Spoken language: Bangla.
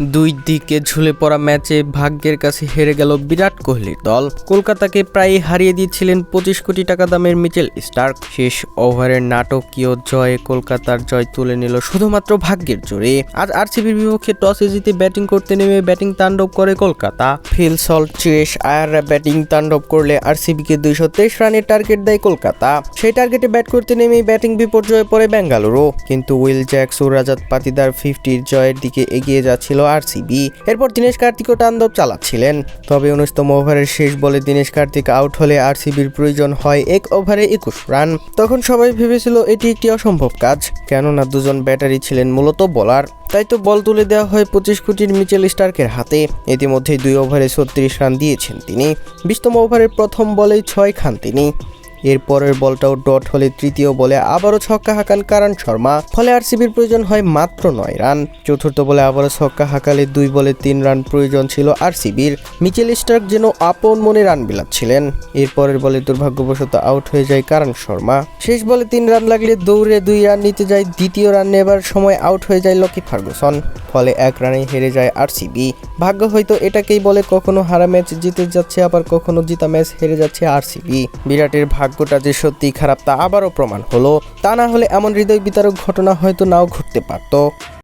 দুই দিকে ঝুলে পড়া ম্যাচে ভাগ্যের কাছে হেরে গেল বিরাট কোহলির দল। কলকাতাকে প্রায় হারিয়ে দিয়েছিলেন পঁচিশ কোটি টাকা দামের মিচেল স্টার্ক। শেষ ওভারের নাটকীয় জয়ে কলকাতার জয় তুলে নিল শুধুমাত্র ভাগ্যের জোরে। আজ আরসিবির বিপক্ষে টসে জিতে ব্যাটিং করতে নেমে ব্যাটিং তাণ্ডব করে কলকাতা। ফিল সল্ট, চেস, আয়াররা ব্যাটিং তাণ্ডব করলে আরসিবিকে দুইশো তেইশ রানের টার্গেট দেয় কলকাতা। সেই টার্গেটে ব্যাট করতে নেমেই ব্যাটিং বিপর্যয়ে পড়ে বেঙ্গালুরু। কিন্তু উইল জ্যাক্স ও রাজাত পাতিদার ফিফটির জয়ের দিকে এগিয়ে যাচ্ছিল আরসিবি। এরপর দীনেশ কার্তিকও তাণ্ডব চালাচ্ছিলেন। তবে উনিশতম ওভারের শেষ বলে দীনেশ কার্তিক আউট হলে আরসিবির প্রয়োজন হয় এক ওভারে একুশ রান। তখন সবাই ভেবেছিল এটি একটি অসম্ভব কাজ, কেননা দুজন ব্যাটারি ছিলেন মূলত বোলার। তাই তো বল তুলে দেওয়া হয় পঁচিশ কোটির মিচেল স্টার্কের হাতে। ইতিমধ্যেই দুই ওভারে ছত্রিশ রান দিয়েছেন তিনি। বিশতম ওভারের প্রথম বলেই ছয় খান তিনি। এর পরের বলটাও ডট হলে তৃতীয় বলে আবারও ছক্কা হাঁকান কারণ শর্মা, ফলে আরসিবির প্রয়োজন হয় মাত্র নয় রান। চতুর্থ বলে আবারও ছক্কা হাঁকালে দুই বলে তিন রান প্রয়োজন ছিল আরসিবির। মিচেল স্টার্ক যেন আপন মনে রান বিলাচ্ছিলেন। এর পরের বলে দুর্ভাগ্যবশত আউট হয়ে যায় কারণ শর্মা। শেষ বলে তিন রান লাগলে দৌড়ে দুই রান নিতে যায় দ্বিতীয় রান নেবার সময় আউট হয়ে যায় লকি ফার্গুসন, ফলে এক রানে হেরে যায় আরসিবি। ভাগ্য হয়তো এটাকেই বলে কখনো হারা ম্যাচ জিতে যাচ্ছে, আবার কখনো জিতা ম্যাচ হেরে যাচ্ছে আরসিবি। বিরাটের ভাগ্যটা যে সত্যি খারাপ তা আবারও প্রমাণ হলো। তা না হলে এমন হৃদয় বিতারক ঘটনা হয়তো নাও ঘটতে পারতো।